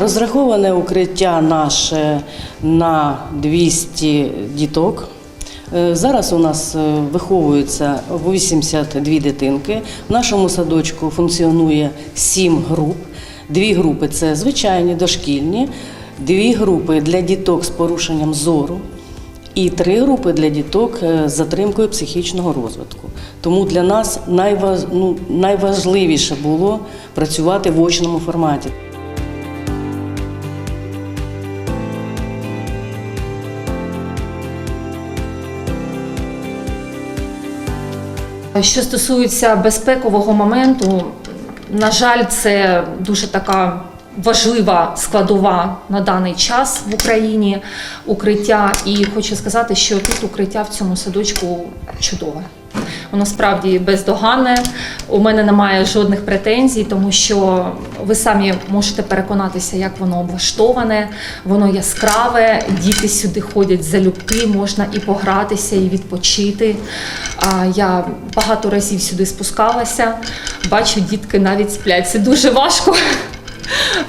розраховане укриття наше на 200 діток. Е, Зараз у нас е, виховується 82 дитинки. В нашому садочку функціонує 7 груп. Дві групи це звичайні дошкільні, дві групи для діток з порушенням зору і три групи для діток е, з затримкою психічного розвитку. Тому для нас найваж... ну, найважливіше було працювати в очному форматі. Що стосується безпекового моменту, на жаль, це дуже така важлива складова на даний час в Україні укриття. І хочу сказати, що тут укриття в цьому садочку чудове. Воно справді бездоганне. У мене немає жодних претензій, тому що ви самі можете переконатися, як воно облаштоване, воно яскраве. Діти сюди ходять залюбки, можна і погратися, і відпочити. Я багато разів сюди спускалася, бачу, дітки навіть сплять. Це дуже важко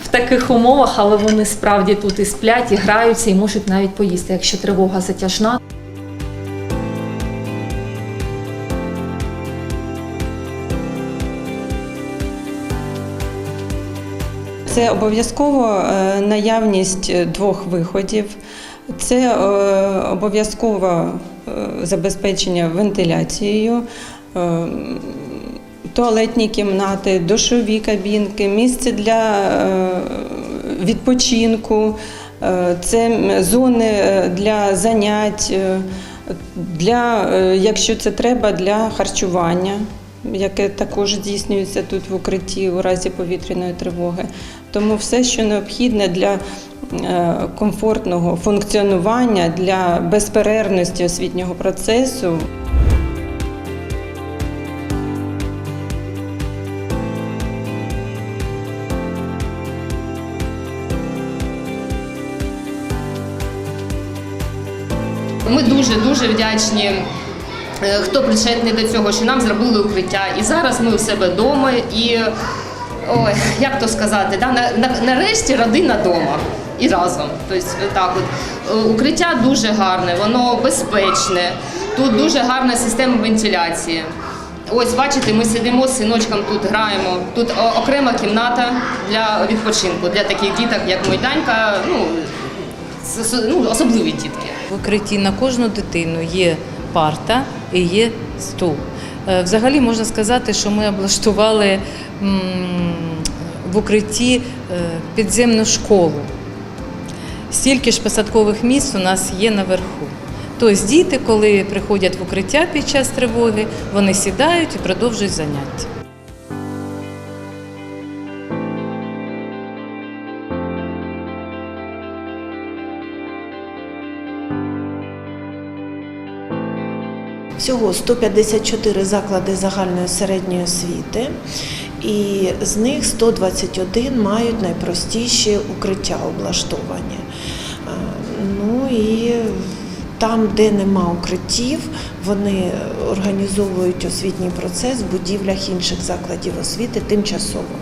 в таких умовах, але вони справді тут і сплять, і граються, і можуть навіть поїсти, якщо тривога затяжна. Це обов'язково е, наявність е, двох виходів, це е, обов'язково е, забезпечення вентиляцією, туалетні кімнати, душові кабінки, місце для відпочинку, це зони для занять, для, якщо це треба, для харчування яке також здійснюється тут в укритті у разі повітряної тривоги. Тому все, що необхідне для е, комфортного функціонування, для безперервності освітнього процесу. Ми дуже дуже вдячні, хто причетний до цього, що нам зробили укриття. І зараз ми у себе вдома. І ой, як то сказати, да, на, на, нарешті родина вдома. І разом. Тобто, так от. Е, Укриття дуже гарне, воно безпечне. Тут дуже гарна система вентиляції. Ось бачите, ми сидимо з синочком тут граємо. Тут окрема кімната для відпочинку, для таких діток, як Мойданька, ну, ну особливі дітки. В укритті на кожну дитину є парта і є стул. Е, Взагалі можна сказати, що ми облаштували в укритті е, підземну школу. Стільки ж посадкових місць у нас є наверху. Тобто діти, коли приходять в укриття під час тривоги, вони сідають і продовжують заняття. Всього 154 заклади загальної середньої освіти, і з них 121 мають найпростіші укриття облаштовані. Е, Ну і там, де нема укриттів, вони організовують освітній процес в будівлях інших закладів освіти тимчасово.